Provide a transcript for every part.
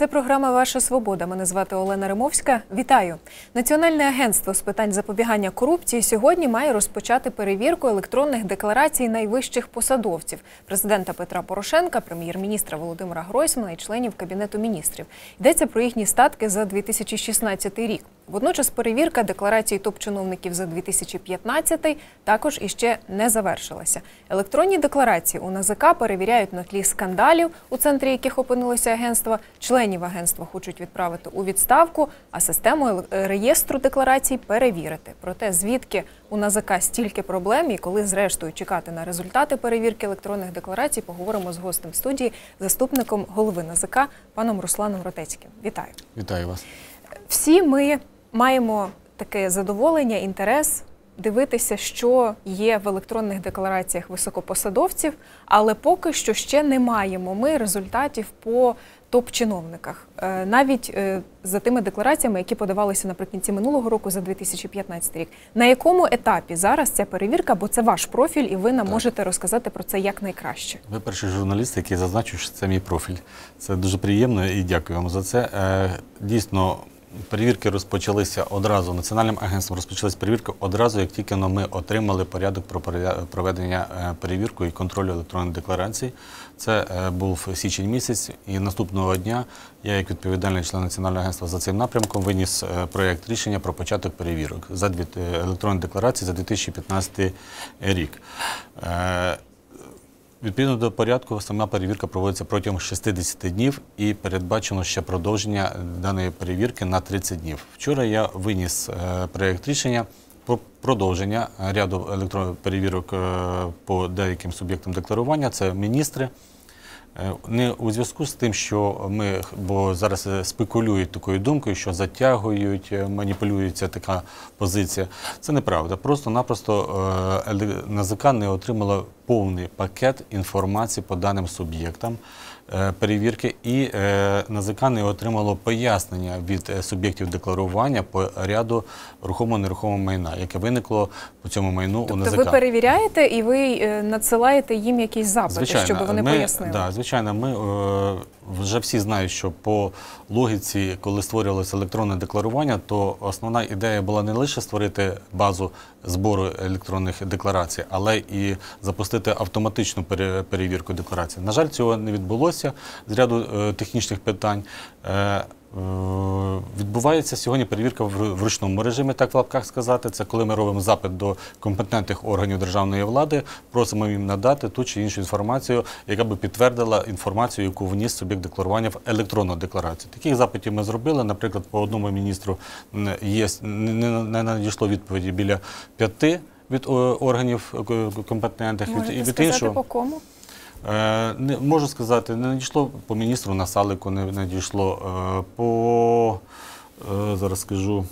Це програма Ваша Свобода. Мене звати Олена Римовська. Вітаю! Національне агентство з питань запобігання корупції сьогодні має розпочати перевірку електронних декларацій найвищих посадовців президента Петра Порошенка, прем'єр-міністра Володимира Гройсмана і членів кабінету міністрів. Йдеться про їхні статки за 2016 рік. Водночас перевірка декларацій топ-чиновників за 2015 також іще не завершилася. Електронні декларації у НАЗК перевіряють на тлі скандалів, у центрі яких опинилося агентство. Членів агентства хочуть відправити у відставку, а систему реєстру декларацій перевірити. Проте звідки у НАЗК стільки проблем і коли зрештою чекати на результати перевірки електронних декларацій, поговоримо з гостем студії, заступником голови НАЗК паном Русланом Ротецьким. Вітаю. Вітаю вас. Всі ми маємо таке задоволення, інтерес дивитися, що є в електронних деклараціях високопосадовців, але поки що ще не маємо ми результатів по топ-чиновниках, Е, навіть е, за тими деклараціями, які подавалися наприкінці минулого року за 2015 рік. На якому етапі зараз ця перевірка? Бо це ваш профіль, і ви нам Так. можете розказати про це якнайкраще. Ви перший журналіст, який зазначив, що це мій профіль. Це дуже приємно і дякую вам за це. Е, Дійсно, перевірки розпочалися одразу. Національним агентством розпочалась перевірка одразу, як тільки ми отримали порядок про проведення перевірки і контролю електронних декларацій. Це е, був січень місяць, і наступного дня я, як відповідальний член Національного агентства за цим напрямком, виніс е, проєкт рішення про початок перевірок за е, електронні декларації за 2015 рік. Відповідно до порядку, сама перевірка проводиться протягом 60 днів і передбачено ще продовження даної перевірки на 30 днів. Вчора я виніс проєкт рішення продовження ряду електронних перевірок е, по деяким суб'єктам декларування. Це міністри. Е, Не у зв'язку з тим, що ми, бо зараз е, спекулюють такою думкою, що затягують, маніпулюється така позиція. Це неправда. Просто-напросто НАЗК не отримала повний пакет інформації по даним суб'єктам перевірки, і е, НАЗК не отримало пояснення від е, суб'єктів декларування по ряду рухомо-нерухомого майна, яке виникло по цьому майну у Тобто ви перевіряєте і ви е, надсилаєте їм якісь запити, щоб вони ми, пояснили. Да, звичайно, ми е, вже всі знають, що по логіці, коли створювалося електронне декларування, то основна ідея була не лише створити базу збору електронних декларацій, але і запустити автоматичну пере- перевірку декларацій. На жаль, цього не відбулося з ряду е, технічних питань. Е, е, Відбувається сьогодні перевірка в ручному режимі, так в лапках сказати. Це коли ми робимо запит до компетентних органів державної влади, просимо їм надати ту чи іншу інформацію, яка би підтвердила інформацію, яку вніс суб'єкт декларування в електронну декларацію. Таких запитів ми зробили. Наприклад, по одному міністру є не, не- надійшло відповіді біля п'яти від органів е, компетентних Можете від, від сказати іншого. по кому? Е, Не, можу сказати, не надійшло по міністру Насалику, не надійшло е, по е, зараз скажу.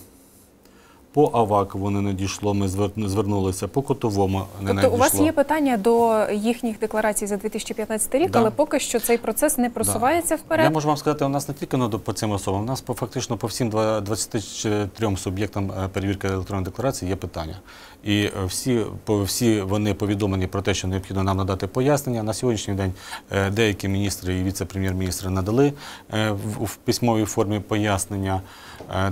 По Авакову не надійшло, ми звернулися, по Котовому не Тобто надійшло. у вас є питання до їхніх декларацій за 2015 рік, Да. але поки що цей процес не просувається Я вперед. можу вам сказати, у нас не тільки по цим особам, у нас по фактично по всім 23 суб'єктам е, перевірки електронної декларації є питання. І е, всі, всі вони повідомлені про те, що необхідно нам надати пояснення. На сьогоднішній день е, деякі міністри і віце-прем'єр-міністри надали в, письмовій формі пояснення,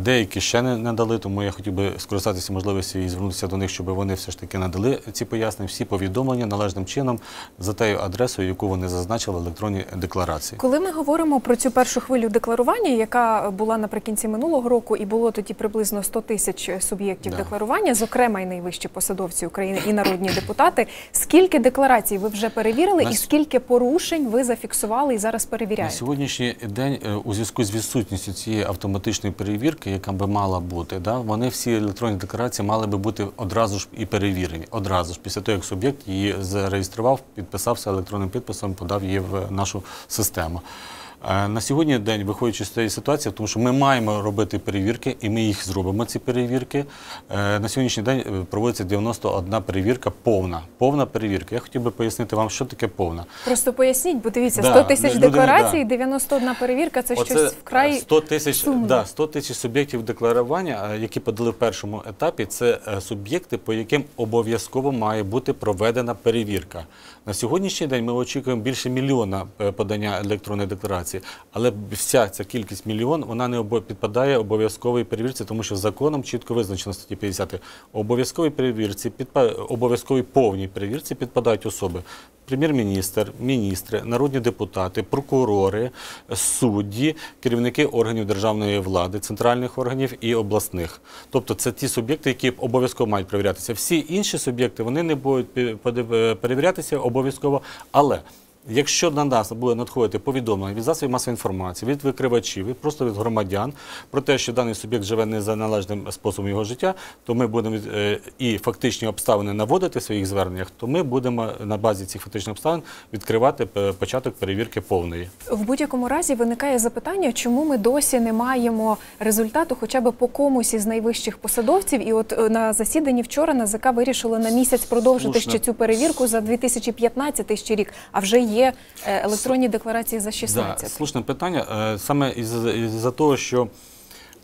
деякі ще не надали, тому я хотів би скористатися можливістю і звернутися до них, щоб вони все ж таки надали ці пояснення, всі повідомлення належним чином за тією адресою, яку вони зазначили в електронній декларації. Коли ми говоримо про цю першу хвилю декларування, яка була наприкінці минулого року, і було тоді приблизно 100 тисяч суб'єктів Да. декларування, зокрема й найвищі посадовці України і народні депутати. Скільки декларацій ви вже перевірили, На і скільки порушень ви зафіксували і зараз На перевіряєте? сьогоднішній день е, у зв'язку з відсутністю цієї автоматичної перевірки, яка би мала бути, да, вони всі електронні декларації мали би бути одразу ж і перевірені. Одразу ж після того, як суб'єкт її зареєстрував, підписався електронним підписом, подав її в нашу систему. Е, На сьогодні день, виходячи з цієї ситуації, тому що ми маємо робити перевірки, і ми їх зробимо, ці перевірки. Е, На сьогоднішній день е, проводиться 91 перевірка, повна. Повна перевірка. Я хотів би пояснити вам, що таке повна. Просто поясніть, бо дивіться, Да, 100 тисяч декларацій, да. 91 перевірка це Оце щось вкрай 100 тисяч, сумно. да, 100 тисяч суб'єктів декларування, які подали в першому етапі, це суб'єкти, по яким обов'язково має бути проведена перевірка. На сьогоднішній день ми очікуємо більше мільйона подання електронної декларації. Декларації, але вся ця кількість мільйон вона не підпадає обов'язковій перевірці, тому що законом чітко визначено статті 50. Обов'язковій перевірці обов'язковій повній перевірці підпадають особи. Прем'єр-міністр, міністри, народні депутати, прокурори, судді, керівники органів державної влади, центральних органів і обласних. Тобто це ті суб'єкти, які обов'язково мають перевірятися. Всі інші суб'єкти вони не будуть перевірятися обов'язково, але Якщо на нас буде надходити повідомлення від засобів масової інформації, від викривачів, від просто від громадян про те, що даний суб'єкт живе не за належним способом його життя, то ми будемо е, і фактичні обставини наводити в своїх зверненнях, то ми будемо на базі цих фактичних обставин відкривати е, початок перевірки повної. В будь-якому разі виникає запитання, чому ми досі не маємо результату хоча б по комусь із найвищих посадовців. І от е, на засіданні вчора НАЗК вирішили на місяць продовжити Слушно. ще цю перевірку за 2015 ще рік, а вже є е, електронні декларації за 16. Да, слушне питання. Е, Саме із- із-за того, що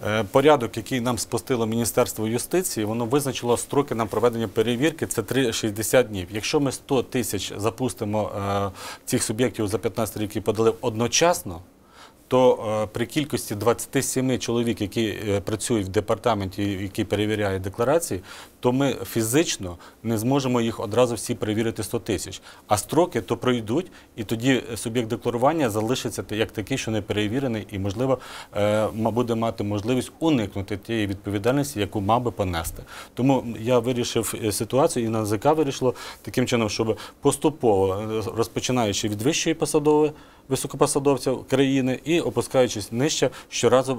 е, порядок, який нам спустило Міністерство юстиції, воно визначило строки на проведення перевірки, це 3-60 днів. Якщо ми 100 тисяч запустимо цих суб'єктів за 15 рік і подали одночасно, то е, при кількості 27 чоловік, які е, працюють в департаменті, які перевіряють декларації, то ми фізично не зможемо їх одразу всі перевірити 100 тисяч. А строки то пройдуть, і тоді суб'єкт декларування залишиться як такий, що не перевірений, і можливо е, буде мати можливість уникнути тієї відповідальності, яку мав би понести. Тому я вирішив ситуацію, і НАЗК вирішило таким чином, щоб поступово розпочинаючи від вищої посадової високопосадовців країни і опускаючись нижче, щоразу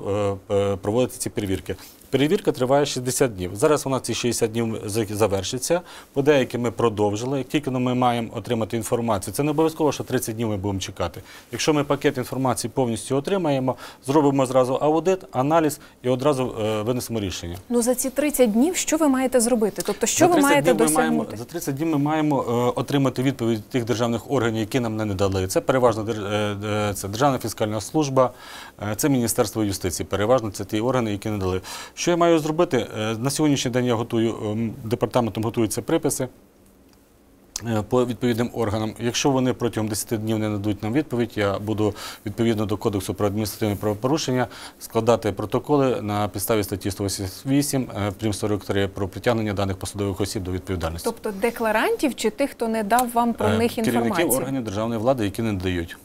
е, е, проводити ці перевірки. Перевірка триває 60 днів. Зараз вона ці 60 днів завершиться. По деяким ми продовжили. Як тільки ми маємо отримати інформацію, це не обов'язково, що 30 днів ми будемо чекати. Якщо ми пакет інформації повністю отримаємо, зробимо зразу аудит, аналіз і одразу е, винесемо рішення. Ну за ці 30 днів що ви маєте зробити? Тобто, що ви маєте днів ми маємо, досягнути? за 30 днів ми маємо е, отримати відповідь тих державних органів, які нам не надали. Це переважно е, е, це Державна фіскальна служба, е, це Міністерство юстиції. Переважно це ті органи, які не дали. Що я маю зробити? Е, На сьогоднішній день я готую ем, департаментом готуються приписи. е, По відповідним органам, якщо вони протягом 10 днів не нададуть нам відповідь, я буду відповідно до кодексу про адміністративне правопорушення складати протоколи на підставі статті 188 е, прим. 43 про притягнення даних посадових осіб до відповідальності. Тобто декларантів чи тих, хто не дав вам про них керівників інформацію? органів державної влади, які не дають.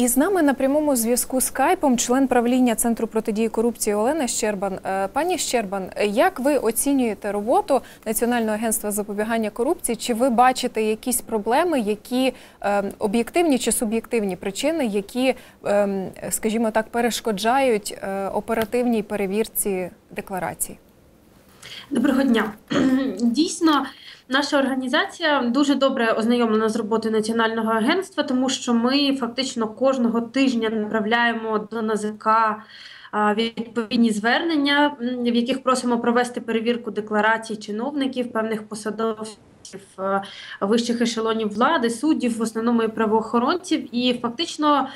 І з нами на прямому зв'язку скайпом член правління Центру протидії корупції Олена Щербан. Е, Пані Щербан, як ви оцінюєте роботу Національного агентства запобігання корупції? Чи ви бачите якісь проблеми, які е, об'єктивні чи суб'єктивні причини, які, е, скажімо так, перешкоджають е, оперативній перевірці декларацій? Доброго дня. Дійсно, наша організація дуже добре ознайомлена з роботою національного агентства, тому що ми фактично кожного тижня направляємо до НАЗК відповідні звернення, в яких просимо провести перевірку декларацій чиновників, певних посадовців. Е, Вищих ешелонів влади, суддів, в основному і правоохоронців, і фактично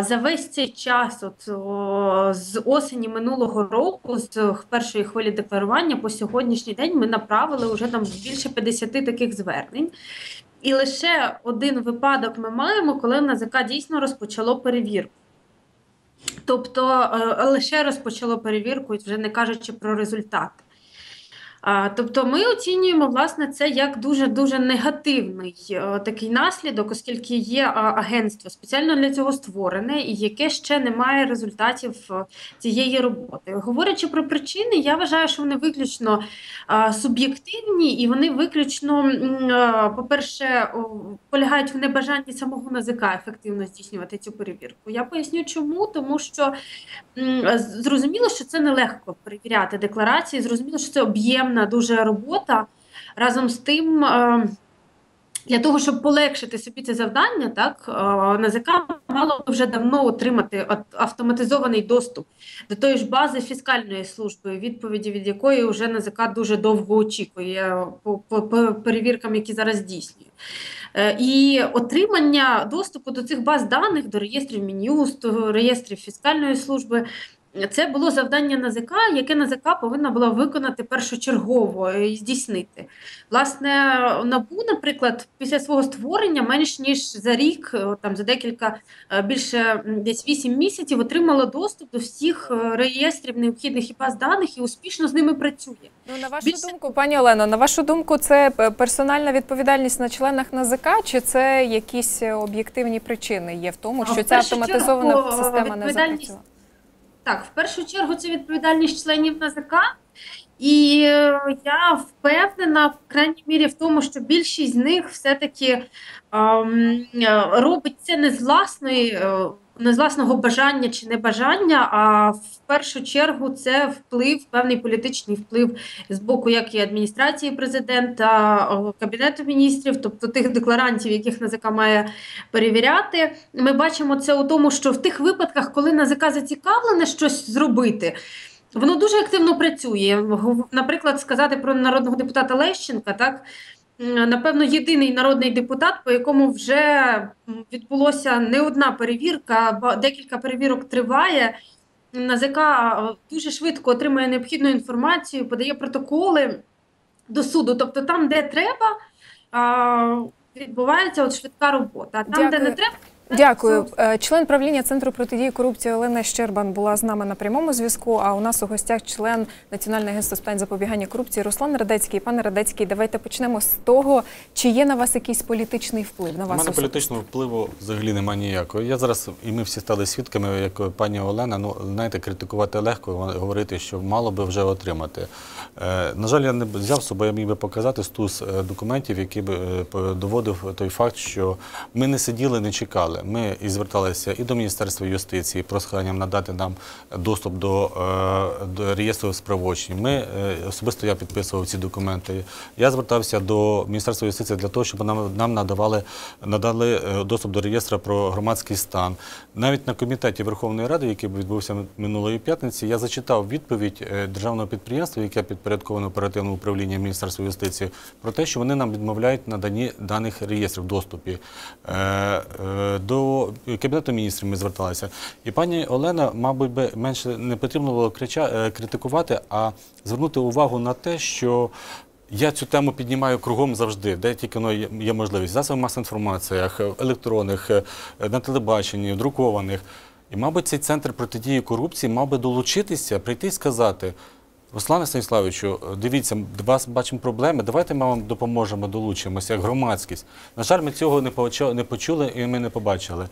за весь цей час, от з осені минулого року, з першої хвилі декларування по сьогоднішній день, ми направили вже там більше 50 таких звернень. І лише один випадок ми маємо, коли НАЗК дійсно розпочало перевірку. Тобто е, лише розпочало перевірку, вже не кажучи про результати. Тобто ми оцінюємо власне це як дуже дуже негативний е, такий наслідок, оскільки є а, агентство спеціально для цього створене, і яке ще не має результатів е, цієї роботи. Говорячи про причини, я вважаю, що вони виключно суб'єктивні і вони виключно, по-перше, полягають в небажанні самого НАЗК ефективно здійснювати цю перевірку. Я поясню, чому, тому що зрозуміло, що це нелегко перевіряти декларації, зрозуміло, що це об'ємна дуже робота. Разом з тим. е, Для того, щоб полегшити собі це завдання, так е, НАЗК мало вже давно отримати автоматизований доступ до тої ж бази фіскальної служби, відповіді від якої вже НАЗК дуже довго очікує по, по, по перевіркам, які зараз здійснює. Е, І отримання доступу до цих баз даних, до реєстрів Мін'юсту, реєстрів фіскальної служби. Це було завдання НАЗК, яке НАЗК повинна була виконати першочергово і здійснити. Власне, НАБУ, наприклад, після свого створення менш ніж за рік, е, там за декілька е, більше десь 8 місяців, отримало доступ до всіх е, реєстрів необхідних і баз даних і успішно з ними працює. Ну на вашу Більше- думку, пані Олено, на вашу думку, це персональна відповідальність на членах НАЗК, чи це якісь е, об'єктивні причини є в тому, що в ця автоматизована система не запрацювала? Так, в першу чергу це відповідальність членів НАЗК, і е, я впевнена, в крайній мірі, в тому, що більшість з них все-таки ем, е, робить це не з власної. Не з власного бажання чи небажання, а в першу чергу це вплив, певний політичний вплив з боку як і адміністрації президента, кабінету міністрів, тобто тих декларантів, яких НАЗК має перевіряти. Ми бачимо це у тому, що в тих випадках, коли НАЗК зацікавлене щось зробити, воно дуже активно працює. Наприклад, сказати про народного депутата Лещенка, так. Напевно, єдиний народний депутат, по якому вже відбулося не одна перевірка, декілька перевірок триває. НАЗК дуже швидко отримує необхідну інформацію, подає протоколи до суду. Тобто, там, де треба, відбувається от швидка робота. А там, де не треба, Дякую. Е, Член правління Центру протидії корупції Олена Щербан була з нами на прямому зв'язку. А у нас у гостях член Національного агентства з питань запобігання корупції Руслан Радецький. Пане Радецький, давайте почнемо з того, чи є на вас якийсь політичний вплив на У мене політичного впливу взагалі немає ніякого. Я зараз, і ми всі стали свідками, як пані Олена, ну знаєте, критикувати легко, говорити, що мало би вже отримати. Е, на жаль, я не взяв з собою, я міг би показати стус е, документів, які б доводив той факт, що ми не сиділи, не чекали. Ми і зверталися і до Міністерства юстиції проханням надати нам доступ до, е, реєстру справочень. Ми е, особисто я підписував ці документи. Я звертався до Міністерства юстиції для того, щоб нам, нам надавали надали е, доступ до реєстру про громадський стан. Навіть на комітеті Верховної Ради, який відбувся минулої п'ятниці, я зачитав відповідь державного підприємства, яке підпорядковане оперативному управління Міністерства юстиції, про те, що вони нам відмовляють в наданні даних реєстрів в доступі. Е, е, До кабінету міністрів ми зверталися. І пані Олена, мабуть, би менше не потрібно було е, критикувати, а звернути увагу на те, що я цю тему піднімаю кругом завжди, де тільки воно є, можливість. Засоби масової інформації, електронних, е, на телебаченні, друкованих. І, мабуть, цей центр протидії корупції мав би долучитися, прийти і сказати. Руслане Станіславовичу, дивіться, вас бачимо проблеми. Давайте ми вам допоможемо, долучимося як громадськість. На жаль, ми цього не почули, і ми не побачили.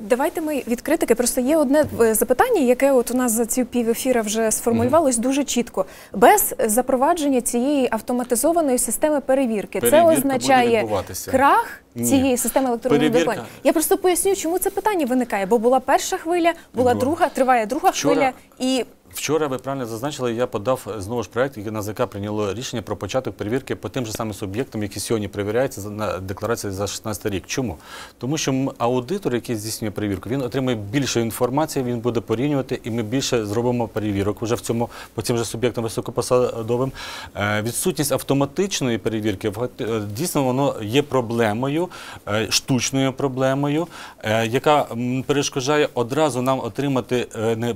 Давайте ми від критики. Просто є одне е, запитання, яке от у нас за ці півефіра вже сформулювалось дуже чітко. Без запровадження цієї автоматизованої системи перевірки, Перевірка це означає крах Ні. цієї системи електронного Перевірка- декларування. Я просто поясню, чому це питання виникає. Бо була перша хвиля, була Друга. друга, триває друга Вчора- хвиля, і Вчора ви правильно зазначили, я подав е, знову ж проект, який НАЗК прийняло рішення про початок перевірки по тим же самим суб'єктам, які сьогодні перевіряються на декларації за 16 рік. Чому? Тому що аудитор, який здійснює перевірку, він отримує більше інформації, він буде порівнювати, і ми більше зробимо перевірок вже в цьому по цим же суб'єктам високопосадовим. Е, Відсутність автоматичної перевірки е, дійсно воно є проблемою, штучною проблемою, яка перешкоджає одразу нам отримати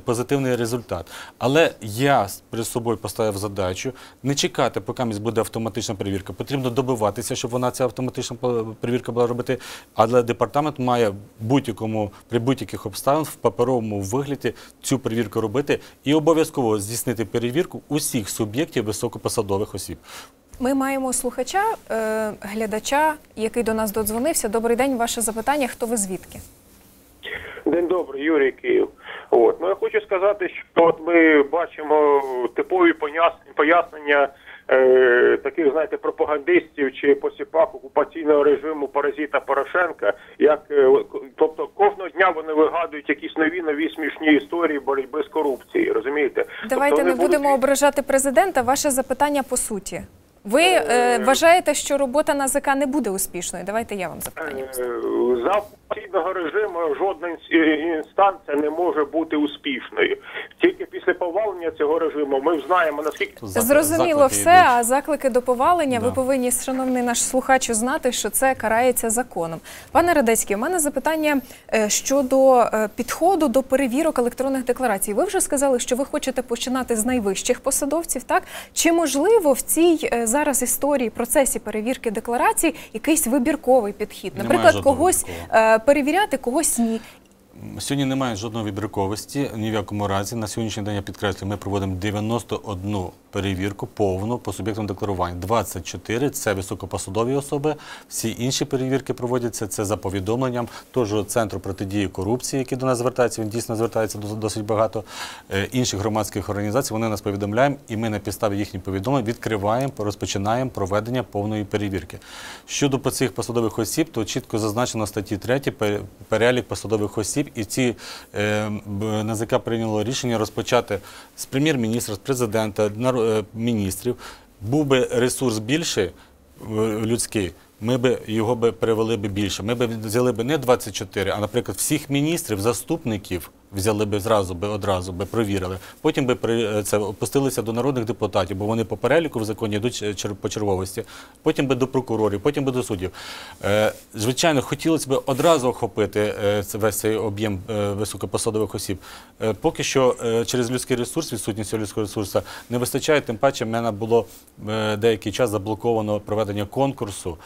позитивний результат. Але я перед собою поставив задачу не чекати, поки буде автоматична перевірка. Потрібно добиватися, щоб вона ця автоматична по- перевірка була робити. Але департамент має будь-якому при будь-яких обставинах в паперовому вигляді цю перевірку робити і обов'язково здійснити перевірку усіх суб'єктів високопосадових осіб. ми маємо слухача, е, глядача, який до нас додзвонився. Добрий день, ваше запитання. Хто ви звідки? День добрий, Юрій Київ. От ну я хочу сказати, що от ми бачимо типові пояс- пояснення е, таких, знаєте, пропагандистів чи посіпак окупаційного режиму паразита Порошенка. Як е, тобто кожного дня вони вигадують якісь нові нові смішні історії боротьби з корупцією. Розумієте? Давайте тобто не будемо будуть- ображати президента. Ваше запитання по суті. Ви е, вважаєте, що робота НАЗК не буде успішною? Давайте я вам запитання. Е, поставлю. За окупаційного режиму жодна інстанція не може бути успішною. Тільки після повалення цього режиму ми знаємо наскільки заклик- Зрозуміло заклики все. йдуть. А заклики до повалення. Ви повинні, шановний наш слухач, знати, що це карається законом. Пане Радецький, у мене запитання е, щодо е, підходу до перевірок електронних декларацій. Ви вже сказали, що ви хочете починати з найвищих посадовців. Так чи можливо в цій е, зараз історії процесі перевірки декларацій якийсь вибірковий підхід? Наприклад, когось е, перевіряти, когось ні. Сьогодні немає жодної вибірковості ні в якому разі. На сьогоднішній день я підкреслюю, ми проводимо 91 перевірку повну по суб'єктам декларування. 24 – це високопосадові особи. Всі інші перевірки проводяться це за повідомленням того ж центру протидії корупції, який до нас звертається. Він дійсно звертається досить багато е, інших громадських організацій. Вони нас повідомляють, і ми на підставі їхніх повідомлень відкриваємо, розпочинаємо проведення повної перевірки. Щодо цих посадових осіб, то чітко зазначено в статті 3 перелік посадових осіб, і ці е, НАЗК прийняло рішення розпочати з прем'єр-міністра, з президента, е, міністрів. Був би ресурс більший е, людський. Ми б його би перевели б більше. Ми б взяли б не 24, а, наприклад, всіх міністрів, заступників взяли б зразу би одразу би провірили. Потім би при е, це опустилися до народних депутатів, бо вони по переліку в законі йдуть е, по черговості. Потім би до прокурорів, потім би до суддів. Е, звичайно, хотілося б одразу охопити весь цей об'єм високопосадових осіб. Поки що через людський ресурс, відсутність людського ресурсу не вистачає. Тим паче, в мене було деякий час заблоковано проведення конкурсу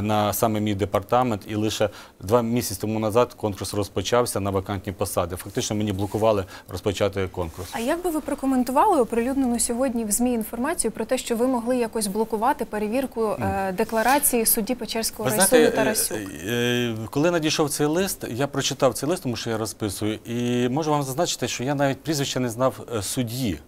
на саме мій департамент, і лише два місяці тому назад конкурс розпочався на вакантні посади. Фактично мені блокували розпочати конкурс. А як би ви прокоментували оприлюднену сьогодні в ЗМІ інформацію про те, що ви могли якось блокувати перевірку е, декларації судді Печерського Ви райсуду знаєте, Тарасюк? е, е, коли надійшов цей лист, я прочитав цей лист, тому що я розписую, і можу вам зазначити, що я навіть прізвище не знав е, судді.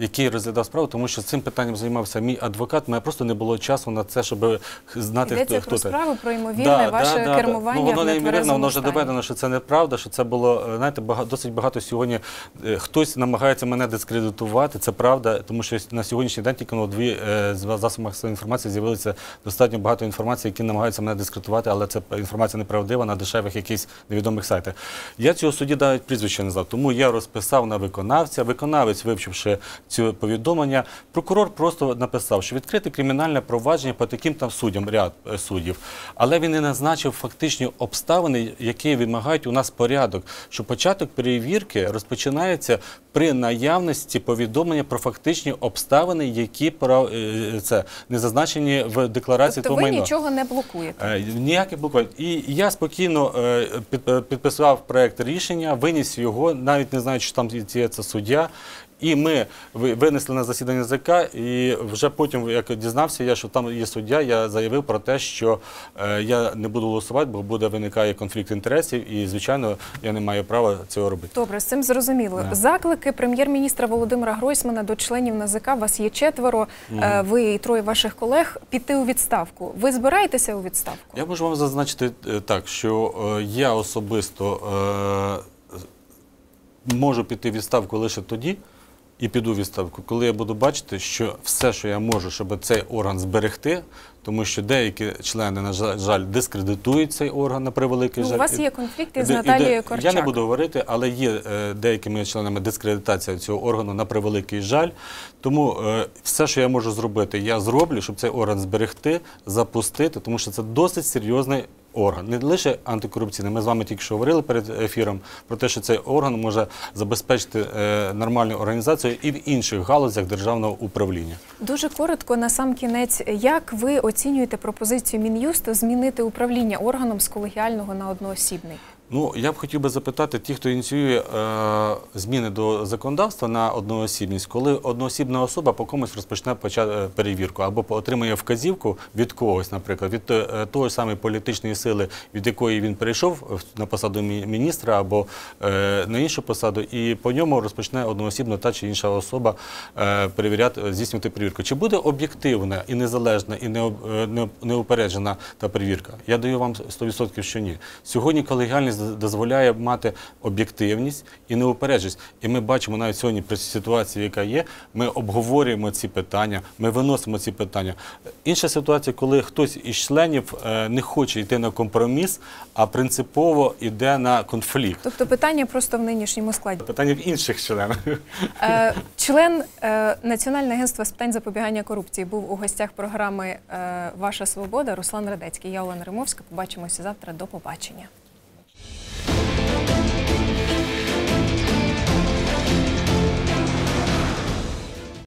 Який розглядав справу, тому що цим питанням займався мій адвокат. Мене просто не було часу на це, щоб знати, Йдеться хто, хто про справу про ймовірне ваше кермування Ну, воно неймовірно, воно вже доведено, що це неправда, що це було, е, знаєте, бага- досить багато сьогодні. е, Хтось намагається мене дискредитувати, це правда, тому що на сьогоднішній день тільки на дві е, засобах інформації з'явилося достатньо багато інформації, які намагаються мене дискредитувати, але це інформація неправдива на дешевих якихось невідомих сайтах. Я цього судді навіть прізвище не знав, тому я розписав на виконавця. Виконавець, вивчивши ці повідомлення, прокурор просто написав, що відкрите кримінальне провадження по таким там суддям, ряд е, суддів. Але він не назначив фактичні обставини, які вимагають у нас порядок, що початок перевірки розпочинається при наявності повідомлення про фактичні обставини, які е, це не зазначені в декларації Тобто того ви нічого не блокуєте. Е, Ніяких блокувань. І я спокійно підписав проект рішення, виніс його, навіть не знаю, чи там є це суддя. І ми ви- винесли на засідання ЗК, і вже потім, як дізнався я, що там є суддя, я заявив про те, що е, я не буду голосувати, бо буде виникає конфлікт інтересів, і звичайно я не маю права цього робити. Добре, з цим зрозуміло. Да. Заклики прем'єр-міністра Володимира Гройсмана до членів НАЗК. Вас є четверо. е, Ви і троє ваших колег піти у відставку. Ви збираєтеся у відставку? Я можу вам зазначити е, так, що я особисто е, можу піти в відставку лише тоді. І піду відставку, коли я буду бачити, що все, що я можу, щоб цей орган зберегти, тому що деякі члени, на жаль, дискредитують цей орган на превеликий Ну, жаль. у вас є конфлікти з Наталією Корчак. Я не буду говорити, але є е, деякими членами дискредитація цього органу на превеликий жаль. Тому е, все, що я можу зробити, я зроблю, щоб цей орган зберегти, запустити, тому що це досить серйозний орган, не лише антикорупційний. Ми з вами тільки що говорили перед ефіром про те, що цей орган може забезпечити е, нормальну організацію і в інших галузях державного управління. Дуже коротко на сам кінець. Як ви оцінюєте пропозицію Мін'юсту змінити управління органом з колегіального на одноосібний? Ну, я б хотів би запитати ті, хто ініціює е, зміни до законодавства на одноосібність, коли одноосібна особа по комусь розпочне е, перевірку або отримує вказівку від когось, наприклад, від е, ж самої політичної сили, від якої він перейшов на посаду міністра або е, на іншу посаду, і по ньому розпочне одноосібно та чи інша особа е, перевіряти, здійснювати перевірку. Чи буде об'єктивна і незалежна, і необ- е, неупереджена та перевірка? Я даю вам 100% що ні. Сьогодні колегіальність дозволяє мати об'єктивність і неупередженість. І ми бачимо навіть сьогодні при ситуації, яка є, ми обговорюємо ці питання, ми виносимо ці питання. Інша ситуація, коли хтось із членів е, не хоче йти на компроміс, а принципово йде на конфлікт. Тобто питання просто в нинішньому складі. Питання в інших членах. Е, Член е, Національного агентства з питань запобігання корупції був у гостях програми Ваша свобода Руслан Радецький. Я Олена Римовська. Побачимося завтра. До побачення.